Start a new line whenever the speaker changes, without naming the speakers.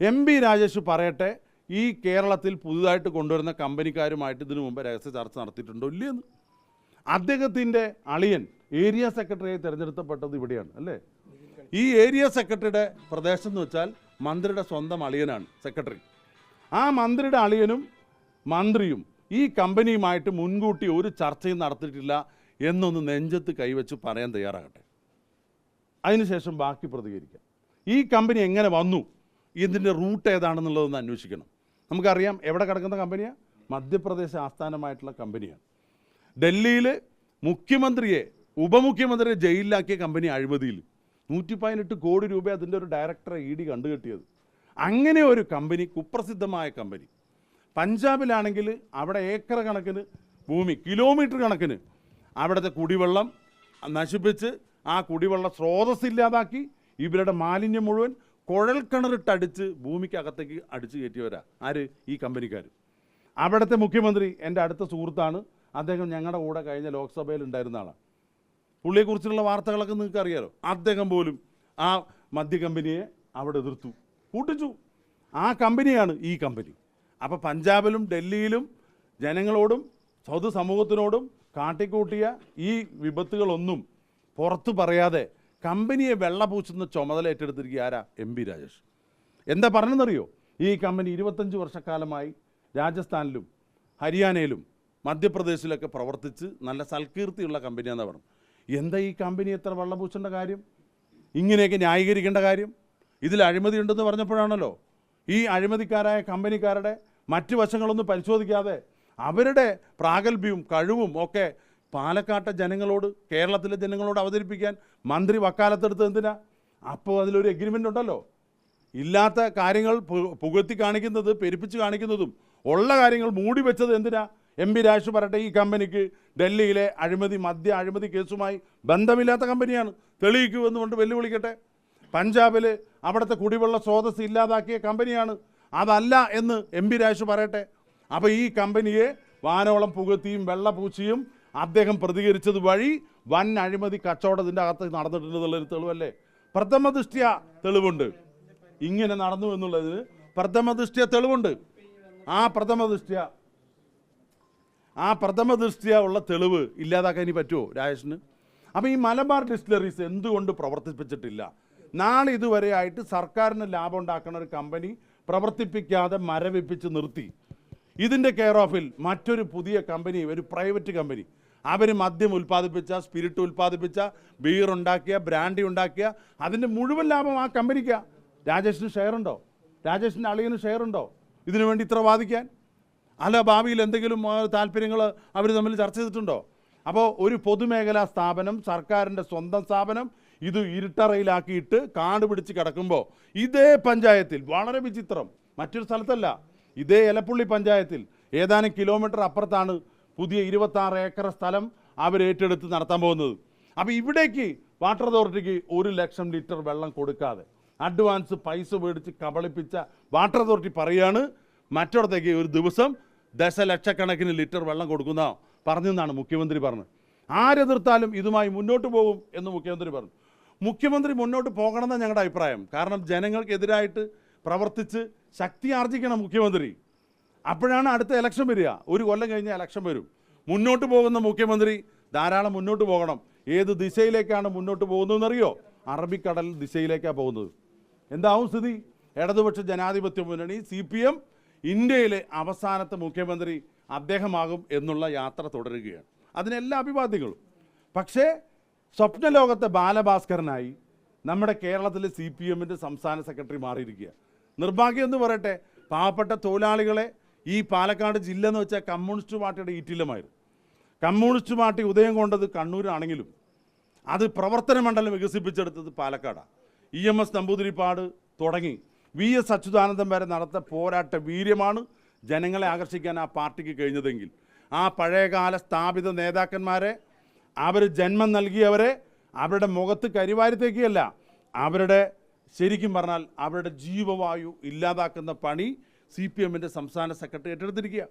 M B Rajesh പറയട്ടെ ഈ കേരളത്തിൽ പുതുതായിട്ട് കൊണ്ടുവരുന്ന കമ്പനിക്കാരുമായിട്ട് ഇതിനു മുമ്പ് രഹസ്യ ചർച്ച നടത്തിയിട്ടുണ്ടോ? ഇല്ലയെന്ന്. അദ്ദേഹത്തിന്റെ അളിയൻ ഏരിയ സെക്രട്ടറിയായി തിരഞ്ഞെടുക്കപ്പെട്ടത് ഇവിടെയാണ് അല്ലേ? ഈ ഏരിയ സെക്രട്ടറിയുടെ പ്രദേശം എന്ന് വെച്ചാൽ മന്ത്രിയുടെ സ്വന്തം അളിയനാണ് സെക്രട്ടറി. ആ മന്ത്രിയുടെ അളിയനും മന്ത്രിയും ഈ കമ്പനിയുമായിട്ട് മുൻകൂട്ടി ഒരു ചർച്ചയും നടത്തിയിട്ടില്ല എന്നൊന്ന് നെഞ്ചത്ത് കൈവച്ച് പറയാൻ തയ്യാറാകട്ടെ. അതിനുശേഷം ബാക്കി പ്രതികരിക്കാം. ഈ കമ്പനി എങ്ങനെ വന്നു? ഇതിന്റെ റൂട്ട് ഏതാണെന്നുള്ളതൊന്ന് അന്വേഷിക്കണം. നമുക്കറിയാം എവിടെ കിടക്കുന്ന കമ്പനിയാണ് മധ്യപ്രദേശ് ആസ്ഥാനമായിട്ടുള്ള കമ്പനിയാണ്. ഡൽഹിയിൽ മുഖ്യമന്ത്രിയെ ഉപമുഖ്യമന്ത്രിയെ ജയിലിലാക്കിയ കമ്പനി അഴിമതിയിൽ നൂറ്റി പതിനെട്ട് കോടി രൂപ അതിന്റെ ഒരു ഡയറക്ടറെ ഇ ഡി കണ്ടുകെട്ടിയത്. അങ്ങനെ ഒരു കമ്പനി കുപ്രസിദ്ധമായ കമ്പനി. പഞ്ചാബിലാണെങ്കിൽ അവിടെ ഏക്കർ കണക്കിന് ഭൂമി കിലോമീറ്റർ കണക്കിന് അവിടുത്തെ കുടിവെള്ളം നശിപ്പിച്ച് ആ കുടിവെള്ള സ്രോതസ് ഇല്ലാതാക്കി ഇവരുടെ മാലിന്യം മുഴുവൻ കുഴൽക്കിണറിട്ടടിച്ച് ഭൂമിക്കകത്തേക്ക് അടിച്ചു കയറ്റിയവരാ. ആര്? ഈ കമ്പനിക്കാർ അവിടുത്തെ മുഖ്യമന്ത്രി എന്റെ അടുത്ത സുഹൃത്താണ്. അദ്ദേഹം ഞങ്ങളുടെ കൂടെ കഴിഞ്ഞ ലോക്സഭയിൽ ഉണ്ടായിരുന്ന ആളാണ് പുള്ളിയെക്കുറിച്ചുള്ള വാർത്തകളൊക്കെ നിങ്ങൾക്ക് അറിയാലോ? അദ്ദേഹം പോലും ആ മദ്യ കമ്പനിയെ അവിടെ എതിർത്തു. കൂട്ടിച്ചു. ആ കമ്പനിയാണ് ഈ കമ്പനി. അപ്പോൾ പഞ്ചാബിലും ഡൽഹിയിലും ജനങ്ങളോടും പൊതു സമൂഹത്തിനോടും കാട്ടിക്കൂട്ടിയ ഈ വിപത്തുകളൊന്നും പുറത്തു പറയാതെ കമ്പനിയെ വെള്ളപൂച്ചുന്ന ചുമതല ഏറ്റെടുത്തിരിക്കുക ആരാ? M P Rajesh. എന്താ പറഞ്ഞെന്നറിയോ ഈ കമ്പനി ഇരുപത്തഞ്ച് വർഷക്കാലമായി രാജസ്ഥാനിലും ഹരിയാനയിലും മധ്യപ്രദേശിലൊക്കെ പ്രവർത്തിച്ച് നല്ല സൽകീർത്തിയുള്ള കമ്പനിയാണെന്ന് പറഞ്ഞു എന്താ ഈ കമ്പനി എത്ര വെള്ളപൂച്ചേണ്ട കാര്യം? ഇങ്ങനെയൊക്കെ ന്യായീകരിക്കേണ്ട കാര്യം? ഇതിൽ അഴിമതി ഉണ്ടെന്ന് പറഞ്ഞപ്പോഴാണല്ലോ ഈ അഴിമതിക്കാരായ കമ്പനിക്കാരുടെ മറ്റു വശങ്ങളൊന്നും പരിശോധിക്കാതെ അവരുടെ പ്രാഗൽഭ്യവും കഴിവും ഒക്കെ പാലക്കാട്ടെ ജനങ്ങളോട് കേരളത്തിലെ ജനങ്ങളോട് അവതരിപ്പിക്കാൻ മന്ത്രി വക്കാലത്തെടുത്ത് എന്തിനാ? അപ്പോൾ അതിലൊരു എഗ്രിമെന്റ് ഉണ്ടല്ലോ. ഇല്ലാത്ത കാര്യങ്ങൾ പുകഴ്ത്തി കാണിക്കുന്നത് പെരുപ്പിച്ച് കാണിക്കുന്നതും ഉള്ള കാര്യങ്ങൾ മൂടി വെച്ചത് എന്തിനാ? എം പി രാജു പറയട്ടെ ഈ കമ്പനിക്ക് ഡൽഹിയിലെ അഴിമതി മദ്യ അഴിമതി കേസുമായി ബന്ധമില്ലാത്ത കമ്പനിയാണ്. തെളിയിക്കൂ എന്നുകൊണ്ട് വെല്ലുവിളിക്കട്ടെ. പഞ്ചാബിൽ അവിടുത്തെ കുടിവെള്ള സ്രോതസ് ഇല്ലാതാക്കിയ കമ്പനിയാണ്. അതല്ല എന്ന് എം പി രാജു പറയട്ടെ. അപ്പോൾ ഈ കമ്പനിയെ വാനോളം പുകത്തിയും വെള്ളപൂച്ചിയും അദ്ദേഹം പ്രതികരിച്ചത് വഴി വൻ അഴിമതി കച്ചവടത്തിന്റെ അകത്ത് നടന്നിട്ടുണ്ടെന്നുള്ളൊരു തെളിവല്ലേ? പ്രഥമ ദൃഷ്ട്യ തെളിവുണ്ട്. ഇങ്ങനെ നടന്നു എന്നുള്ളതിന് പ്രഥമ ദൃഷ്ട്യ തെളിവുണ്ട്. ആ പ്രഥമ ദൃഷ്ട്യ ആ പ്രഥമ ദൃഷ്ട്യ ഉള്ള തെളിവ് ഇല്ലാതാക്കാൻ ഇനി പറ്റുമോ രാജേഷിന്? അപ്പോൾ ഈ മലബാർ ഡിസ്റ്റിലറീസ് എന്തുകൊണ്ട് പ്രവർത്തിപ്പിച്ചിട്ടില്ല? നാളെ ഇതുവരെ ആയിട്ട് സർക്കാരിന് ലാഭം ഉണ്ടാക്കുന്ന ഒരു കമ്പനി പ്രവർത്തിപ്പിക്കാതെ മരവിപ്പിച്ച് നിർത്തി. ഇതിന്റെ കെയർ ഓഫിൽ മറ്റൊരു പുതിയ കമ്പനി ഒരു പ്രൈവറ്റ് കമ്പനി അവർ മദ്യം ഉൽപ്പാദിപ്പിച്ച സ്പിരിറ്റ് ഉൽപ്പാദിപ്പിച്ച ബീർ ഉണ്ടാക്കിയ ബ്രാൻഡി ഉണ്ടാക്കിയ അതിന്റെ മുഴുവൻ ലാഭം ആ കമ്പനിക്കാ. രാജേഷിന് ഷെയർ ഉണ്ടോ രാജേഷിന്റെ അളിയന് ഷെയർ ഉണ്ടോ ഇതിനു വേണ്ടി ഇത്ര വാദിക്കാൻ? അല്ല ഭാവിയിൽ എന്തെങ്കിലും താല്പര്യങ്ങൾ അവർ തമ്മിൽ ചർച്ച ചെയ്തിട്ടുണ്ടോ? അപ്പോൾ ഒരു പൊതുമേഖലാ സ്ഥാപനം സർക്കാരിന്റെ സ്വന്തം സ്ഥാപനം ഇത് ഇരുട്ടറയിലാക്കിയിട്ട് കാട് പിടിച്ച് കിടക്കുമ്പോൾ ഇതേ പഞ്ചായത്തിൽ വളരെ വിചിത്രം മറ്റൊരു സ്ഥലത്തല്ല ഇതേ എലപ്പുള്ളി പഞ്ചായത്തിൽ ഏതാനും കിലോമീറ്റർ അപ്പുറത്താണ് പുതിയ ഇരുപത്താറ് ഏക്കർ സ്ഥലം അവർ ഏറ്റെടുത്ത് നടത്താൻ പോകുന്നത്. അപ്പോൾ ഇവിടേക്ക് വാട്ടർ അതോറിറ്റിക്ക് ഒരു ലക്ഷം ലിറ്റർ വെള്ളം കൊടുക്കാതെ അഡ്വാൻസ് പൈസ മേടിച്ച് കബളിപ്പിച്ച വാട്ടർ അതോറിറ്റി പറയാണ് മറ്റിടത്തേക്ക് ഒരു ദിവസം ദശലക്ഷക്കണക്കിന് ലിറ്റർ വെള്ളം കൊടുക്കുന്ന പറഞ്ഞെന്നാണ് മുഖ്യമന്ത്രി പറഞ്ഞത്. ആരെതിർത്താലും ഇതുമായി മുന്നോട്ട് പോകും എന്ന് മുഖ്യമന്ത്രി പറഞ്ഞു. മുഖ്യമന്ത്രി മുന്നോട്ട് പോകണമെന്നാണ് ഞങ്ങളുടെ അഭിപ്രായം. കാരണം ജനങ്ങൾക്കെതിരായിട്ട് പ്രവർത്തിച്ച് ശക്തി ആർജിക്കണം മുഖ്യമന്ത്രി. അപ്പോഴാണ് അടുത്ത ഇലക്ഷൻ വരിക. ഒരു കൊല്ലം കഴിഞ്ഞ ഇലക്ഷൻ വരും. മുന്നോട്ട് പോകുന്ന മുഖ്യമന്ത്രി ധാരാളം മുന്നോട്ട് പോകണം. ഏത് ദിശയിലേക്കാണ് മുന്നോട്ട് പോകുന്നതെന്നറിയോ? അറബിക്കടൽ ദിശയിലേക്കാണ് പോകുന്നത്. എന്താവും സ്ഥിതി? ഇടതുപക്ഷ ജനാധിപത്യ മുന്നണി സി പി എം ഇന്ത്യയിലെ അവസാനത്തെ മുഖ്യമന്ത്രി അദ്ദേഹമാകും എന്നുള്ള യാത്ര തുടരുകയാണ്. അതിനെല്ലാ അഭിവാദ്യങ്ങളും. പക്ഷേ സ്വപ്നലോകത്തെ ബാലഭാസ്കരനായി നമ്മുടെ കേരളത്തിലെ സി പി എമ്മിന്റെ സംസ്ഥാന സെക്രട്ടറി മാറിയിരിക്കുക നിർഭാഗ്യം എന്ന് പറയട്ടെ പാവപ്പെട്ട തൊഴിലാളികളെ ഈ പാലക്കാട് ജില്ല എന്ന് വെച്ചാൽ കമ്മ്യൂണിസ്റ്റ് പാർട്ടിയുടെ ഈറ്റില്ലമായിരുന്നു കമ്മ്യൂണിസ്റ്റ് പാർട്ടി ഉദയം കൊണ്ടത് കണ്ണൂരാണെങ്കിലും അത് പ്രവർത്തന മണ്ഡലം വികസിപ്പിച്ചെടുത്തത് പാലക്കാടാണ് ഇ എം എസ് നമ്പൂതിരിപ്പാട് തുടങ്ങി. വി എസ് അച്യുതാനന്ദൻ വരെ നടത്ത പോരാട്ട വീര്യമാണ് ജനങ്ങളെ ആകർഷിക്കാൻ ആ പാർട്ടിക്ക് കഴിഞ്ഞതെങ്കിൽ. ആ പഴയകാല സ്ഥാപിത നേതാക്കന്മാരെ അവർ ജന്മം നൽകിയവരെ അവരുടെ മുഖത്ത് കരിവാരിത്തേക്കല്ല അവരുടെ ശരിക്കും പറഞ്ഞാൽ അവരുടെ ജീവവായു ഇല്ലാതാക്കുന്ന പണി സി പി എമ്മിന്റെ സംസ്ഥാന സെക്രട്ടറി ഏറ്റെടുത്തിരിക്കുക